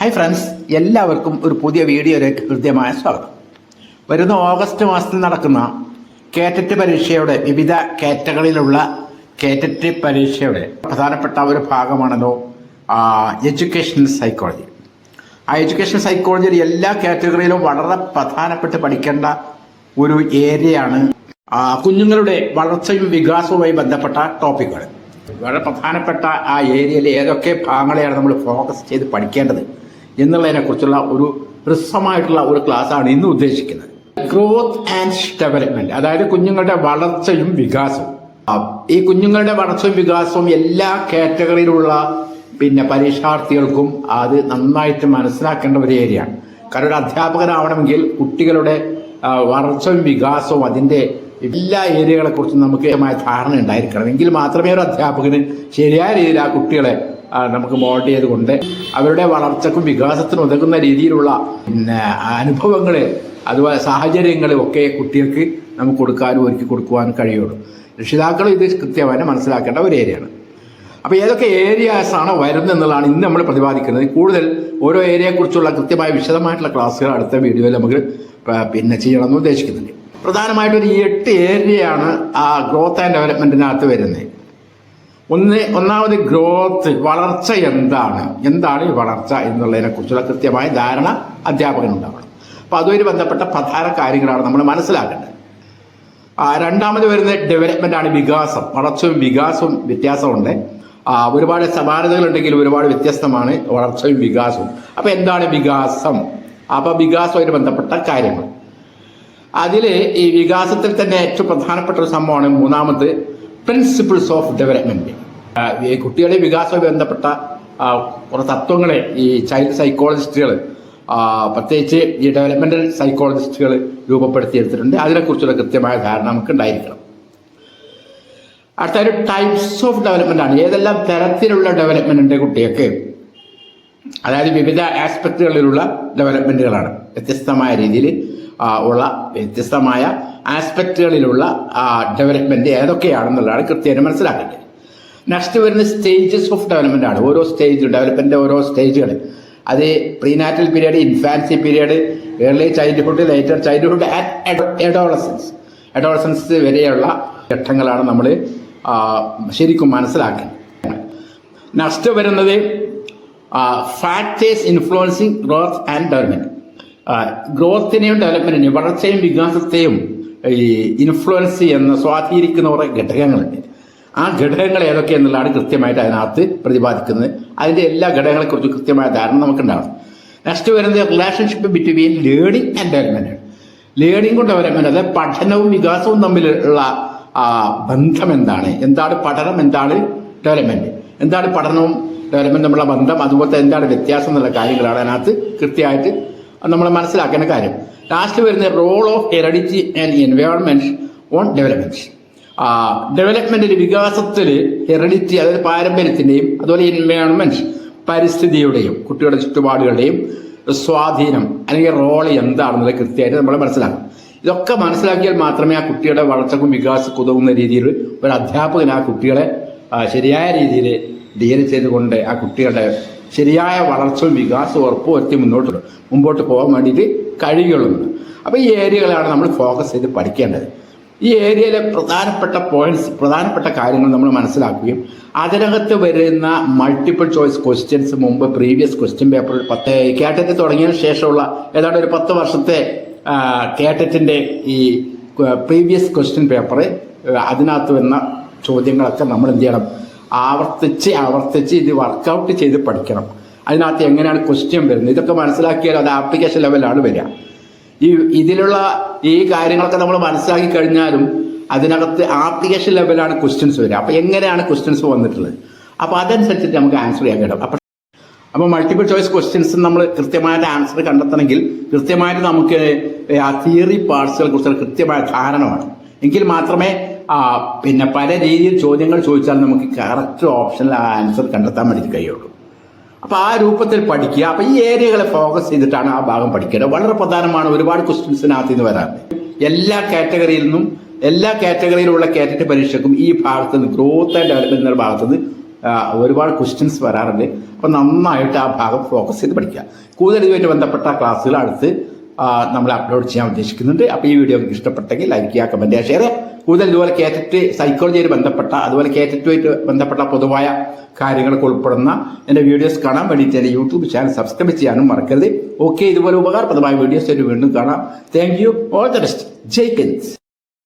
Hi friends എല്ലാവർക്കും ഒരു പുതിയ വീഡിയോയിലേക്ക് ഹൃദ്യമായ സ്വാഗതം. വരുന്ന ഓഗസ്റ്റ് മാസത്തിൽ നടക്കുന്ന കേറ്ററ്റ് പരീക്ഷയുടെ വിവിധ കാറ്റഗറിയിലുള്ള കേറ്ററ്റ് പരീക്ഷയുടെ പ്രധാനപ്പെട്ട ഒരു ഭാഗമാണല്ലോ എഡ്യൂക്കേഷൻ സൈക്കോളജി ആ എഡ്യൂക്കേഷൻ സൈക്കോളജിയിൽ എല്ലാ കാറ്റഗറിയിലും വളരെ പ്രധാനപ്പെട്ട് പഠിക്കേണ്ട ഒരു ഏരിയയാണ് കുഞ്ഞുങ്ങളുടെ വളർച്ചയും വികാസവുമായി ബന്ധപ്പെട്ട ടോപ്പിക്കുകൾ വളരെ പ്രധാനപ്പെട്ട ആ ഏരിയയിലെ ഏതൊക്കെ ഭാഗങ്ങളെയാണ് നമ്മൾ ഫോക്കസ് ചെയ്ത് പഠിക്കേണ്ടത്? എന്നുള്ളതിനെ കുറിച്ചുള്ള ഒരു ഹ്രസ്വമായിട്ടുള്ള ഒരു ക്ലാസ്സാണ് ഇന്ന് ഉദ്ദേശിക്കുന്നത്. ഗ്രോത്ത് ആൻഡ് ഡെവലപ്മെന്റ് അതായത് കുഞ്ഞുങ്ങളുടെ വളർച്ചയും വികാസവും. ഈ കുഞ്ഞുങ്ങളുടെ വളർച്ചയും വികാസവും എല്ലാ കാറ്റഗറിയിലുള്ള പിന്നെ പരീക്ഷാർത്ഥികൾക്കും അത് നന്നായിട്ട് മനസ്സിലാക്കേണ്ട ഒരു ഏരിയയാണ് കാരണം ഒരു അധ്യാപകനാവണമെങ്കിൽ കുട്ടികളുടെ വളർച്ചയും വികാസവും അതിന്റെ എല്ലാ ഏരിയകളെ കുറിച്ചും നമുക്ക് ധാരണ ഉണ്ടായിരിക്കണം. എങ്കിൽ മാത്രമേ ഒരു അധ്യാപകന് ശരിയായ രീതിയിൽ ആ കുട്ടികളെ നമുക്ക് മോൾഡ് ചെയ്തുകൊണ്ട് അവരുടെ വളർച്ചക്കും വികാസത്തിനും ഉതകുന്ന രീതിയിലുള്ള പിന്നെ അനുഭവങ്ങൾ അതുപോലെ സാഹചര്യങ്ങളും ഒക്കെ കുട്ടികൾക്ക് നമുക്ക് കൊടുക്കാനും ഒരുക്കി കൊടുക്കുവാനും കഴിയുള്ളൂ. രക്ഷിതാക്കൾ ഇത് കൃത്യമായി മനസ്സിലാക്കേണ്ട ഒരു ഏരിയയാണ്. അപ്പോൾ ഏതൊക്കെ ഏരിയാസാണ് വരുന്നത് എന്നുള്ളതാണ് ഇന്ന് നമ്മൾ പ്രതിപാദിക്കുന്നത്. കൂടുതൽ ഓരോ ഏരിയയെക്കുറിച്ചുള്ള കൃത്യമായ വിശദമായിട്ടുള്ള ക്ലാസ്സുകൾ അടുത്ത വീഡിയോയിൽ നമുക്ക് പിന്നെ ചെയ്യണമെന്ന് ഉദ്ദേശിക്കുന്നുണ്ട്. പ്രധാനമായിട്ടും ഒരു എട്ട് ഏരിയയാണ് ആ ഗ്രോത്ത് ആൻഡ് ഡെവലപ്മെന്റിനകത്ത് വരുന്നത്. ഒന്ന് ഒന്നാമത് ഗ്രോത്ത് വളർച്ച എന്താണ്? എന്താണ് ഈ വളർച്ച എന്നുള്ളതിനെ കുറിച്ചുള്ള കൃത്യമായ ധാരണ അധ്യാപകനുണ്ടാവണം. അപ്പോൾ അതുമായി ബന്ധപ്പെട്ട പ്രധാന കാര്യങ്ങളാണ് നമ്മൾ മനസ്സിലാക്കേണ്ടത്. രണ്ടാമത് വരുന്ന ഡെവലപ്മെന്റ് ആണ് വികാസം. വളർച്ചയും വികാസവും വ്യത്യാസമുണ്ട്. ഒരുപാട് സമാനതകളുണ്ടെങ്കിലും ഒരുപാട് വ്യത്യസ്തമാണ് വളർച്ചയും വികാസവും. അപ്പൊ എന്താണ് വികാസം? അപ്പൊ വികാസവുമായി ബന്ധപ്പെട്ട കാര്യങ്ങൾ. അതിൽ ഈ വികാസത്തിൽ തന്നെ ഏറ്റവും പ്രധാനപ്പെട്ട ഒരു സംഭവമാണ് മൂന്നാമത് പ്രിൻസിപ്പിൾസ് ഓഫ് ഡെവലപ്മെന്റ് ഈ കുട്ടികളുടെ വികാസവുമായി ബന്ധപ്പെട്ട കുറേ തത്വങ്ങളെ ഈ ചൈൽഡ് സൈക്കോളജിസ്റ്റുകൾ പ്രത്യേകിച്ച് ഈ ഡെവലപ്മെന്റൽ സൈക്കോളജിസ്റ്റുകൾ രൂപപ്പെടുത്തിയെടുത്തിട്ടുണ്ട്. അതിനെക്കുറിച്ചുള്ള കൃത്യമായ ധാരണ നമുക്ക് ഉണ്ടായിരിക്കണം അടുത്ത ഒരു ടൈപ്സ് ഓഫ് ഡെവലപ്മെന്റ് ആണ്. ഏതെല്ലാം തരത്തിലുള്ള ഡെവലപ്മെന്റ് ഉണ്ട് കുട്ടികൾക്ക്? അതായത് വിവിധ ആസ്പെക്റ്റുകളിലുള്ള ഡെവലപ്മെന്റുകളാണ് വ്യത്യസ്തമായ രീതിയിൽ ഉള്ള വ്യത്യസ്തമായ ആസ്പെക്റ്റുകളിലുള്ള ഡെവലപ്മെന്റ് ഏതൊക്കെയാണെന്നുള്ളതാണ് കൃത്യമായി മനസ്സിലാക്കേണ്ടത്. നെക്സ്റ്റ് വരുന്ന സ്റ്റേജസ് ഓഫ് ഡെവലപ്മെന്റ് ആണ്. ഓരോ സ്റ്റേജ് ഡെവലപ്മെന്റ് ഓരോ സ്റ്റേജുകൾ അത് prenatal period infancy period early childhood later childhood adolescence adolescence വരെയുള്ള ഘട്ടങ്ങളാണ് നമ്മൾ ശരിക്കും മനസ്സിലാക്കുന്നത് നെക്സ്റ്റ് വരുന്നത് factors influencing growth and development ഗ്രോത്തിനെയും ഡെവലപ്മെന്റിനെയും വളർച്ചയും വികാസത്തെയും ഈ ഇൻഫ്ലുവൻസ് ചെയ്യുന്ന സ്വാധീനിക്കുന്ന കുറെ ഘടകങ്ങളുണ്ട്. ആ ഘടകങ്ങൾ ഏതൊക്കെ എന്നുള്ളതാണ് കൃത്യമായിട്ട് അതിനകത്ത് പ്രതിപാദിക്കുന്നത്. അതിന്റെ എല്ലാ ഘടകങ്ങളെക്കുറിച്ചും കൃത്യമായ ധാരണ നമുക്കുണ്ടാവണം. നെക്സ്റ്റ് വരുന്നത് relationship between learning and development learning കൊണ്ട് ഡെവലപ്മെന്റ് അതായത് പഠനവും വികാസവും തമ്മിലുള്ള ബന്ധം എന്താണ്? എന്താണ് പഠനം? എന്താണ് ഡെവലപ്മെന്റ് എന്താണ് പഠനവും ഡെവലപ്മെന്റ് തമ്മിലുള്ള ബന്ധം? അതുപോലെ എന്താണ് വ്യത്യാസം എന്നുള്ള കാര്യങ്ങളാണ് അതിനകത്ത് കൃത്യമായിട്ട് നമ്മൾ മനസ്സിലാക്കേണ്ട കാര്യം. ലാസ്റ്റ് വരുന്നത് role of heredity and environment on development ഡെവലപ്മെന്റിൽ വികാസത്തിൽ ഹെറിഡിറ്റി അതായത് പാരമ്പര്യത്തിന്റെയും അതുപോലെ എൻവയോൺമെന്റ് പരിസ്ഥിതിയുടെയും കുട്ടികളുടെ ചുറ്റുപാടുകളുടെയും സ്വാധീനം അല്ലെങ്കിൽ റോൾ എന്താണെന്നുള്ളത് കൃത്യമായിട്ട് നമ്മൾ മനസ്സിലാക്കും ഇതൊക്കെ മനസ്സിലാക്കിയാൽ മാത്രമേ ആ കുട്ടിയുടെ വളർച്ചക്കും വികാസക്കും ഉതകുന്ന രീതിയിൽ ഒരു അധ്യാപകൻ ആ കുട്ടികളെ ശരിയായ രീതിയിൽ ഡീൽ ചെയ്തുകൊണ്ട് ആ കുട്ടികളുടെ ശരിയായ വളർച്ചയും വികാസവും ഉറപ്പുവരുത്തി മുന്നോട്ട് മുമ്പോട്ട് പോകാൻ വേണ്ടിയിട്ട് കഴിയുള്ളൂ. അപ്പോൾ ഈ ഏരിയകളാണ് നമ്മൾ ഫോക്കസ് ചെയ്ത് പഠിക്കേണ്ടത്. ഈ ഏരിയയിലെ പ്രധാനപ്പെട്ട പോയിന്റ്സ് പ്രധാനപ്പെട്ട കാര്യങ്ങൾ നമ്മൾ മനസ്സിലാക്കുകയും അതിനകത്ത് വരുന്ന മൾട്ടിപ്പിൾ ചോയ്സ് ക്വസ്റ്റ്യൻസ് മുമ്പ് പ്രീവിയസ് ക്വസ്റ്റ്യൻ പേപ്പറിൽ പത്ത് കേട്ടറ്റ് തുടങ്ങിയതിന് ശേഷമുള്ള ഏതാണ്ട് ഒരു പത്ത് വർഷത്തെ കേട്ടറ്റിന്റെ ഈ പ്രീവിയസ് ക്വസ്റ്റ്യൻ പേപ്പർ അതിനകത്ത് വരുന്ന ചോദ്യങ്ങളൊക്കെ നമ്മൾ എന്ത് ചെയ്യണം? ആവർത്തിച്ച് ആവർത്തിച്ച് ഇത് വർക്കൗട്ട് ചെയ്ത് പഠിക്കണം. അതിനകത്ത് എങ്ങനെയാണ് ക്വസ്റ്റ്യൻ വരുന്നത്? ഇതൊക്കെ മനസ്സിലാക്കിയാൽ അത് ആപ്ലിക്കേഷൻ ലെവലാണ് വരിക. ഈ ഇതിലുള്ള ഈ കാര്യങ്ങളൊക്കെ നമ്മൾ മനസ്സിലാക്കി കഴിഞ്ഞാലും അതിനകത്ത് ആപ്ലിക്കേഷൻ ലെവലാണ് ക്വസ്റ്റ്യൻസ് വരിക. അപ്പൊ എങ്ങനെയാണ് ക്വസ്റ്റ്യൻസ് വന്നിട്ടുള്ളത്? അപ്പൊ അതനുസരിച്ചിട്ട് നമുക്ക് ആൻസർ ചെയ്യാൻ കഴിയും. അപ്പൊ അപ്പൊ മൾട്ടിപ്പിൾ ചോയ്സ് ക്വസ്റ്റ്യൻസ് നമ്മൾ കൃത്യമായിട്ട് ആൻസർ കണ്ടെത്തണമെങ്കിൽ കൃത്യമായിട്ട് നമുക്ക് ആ തിയറി പാർട്സുകളെ കുറിച്ചുള്ള കൃത്യമായ ധാരണ വേണം. എങ്കിൽ മാത്രമേ പിന്നെ പല രീതിയിൽ ചോദ്യങ്ങൾ ചോദിച്ചാൽ നമുക്ക് കറക്റ്റ് ഓപ്ഷനിൽ ആ ആൻസർ കണ്ടെത്താൻ വേണ്ടി കഴിയുള്ളൂ. അപ്പൊ ആ രൂപത്തിൽ പഠിക്കുക. അപ്പൊ ഈ ഏരിയകളെ ഫോക്കസ് ചെയ്തിട്ടാണ് ആ ഭാഗം പഠിക്കേണ്ടത്. വളരെ പ്രധാനമാണ് ഒരുപാട് ക്വസ്റ്റ്യൻസിനകത്ത് നിന്ന് വരാറുണ്ട് എല്ലാ കാറ്റഗറിയിൽ നിന്നും എല്ലാ കാറ്റഗറിയിലുള്ള കാറ്റഗറി പരീക്ഷക്കും ഈ ഭാഗത്ത് നിന്ന് ഗ്രോത്ത് ആൻഡ് ഡെവലപ്മെന്റ് എന്ന ഭാഗത്ത് നിന്ന് ഒരുപാട് ക്വസ്റ്റ്യൻസ് വരാറുണ്ട്. അപ്പോൾ നന്നായിട്ട് ആ ഭാഗം ഫോക്കസ് ചെയ്ത് പഠിക്കുക. കൂടുതൽ ഇതുമായിട്ട് ബന്ധപ്പെട്ട ക്ലാസ്സുകൾ അടുത്ത് നമ്മൾ അപ്ലോഡ് ചെയ്യാൻ ഉദ്ദേശിക്കുന്നുണ്ട്. അപ്പോൾ ഈ വീഡിയോ നിങ്ങൾക്ക് ഇഷ്ടപ്പെട്ടെങ്കിൽ ലൈക്ക് ചെയ്യുക കമന്റ് ചെയ്യുക ഷെയർ കൂടുതൽ ഇതുപോലെ കേറ്ററ്റ് സൈക്കോളജിയായിട്ട് ബന്ധപ്പെട്ട അതുപോലെ കേറ്ററ്റുമായിട്ട് ബന്ധപ്പെട്ട പൊതുവായ കാര്യങ്ങളൊക്കെ ഉൾപ്പെടുന്ന എന്റെ വീഡിയോസ് കാണാൻ വേണ്ടിയിട്ട് എന്റെ യൂട്യൂബ് ചാനൽ സബ്സ്ക്രൈബ് ചെയ്യാനും മറക്കരുത്. ഓക്കെ ഇതുപോലെ ഉപകാരപ്രദമായ വീഡിയോസ് വീണ്ടും കാണാം. Thank you all the best Jai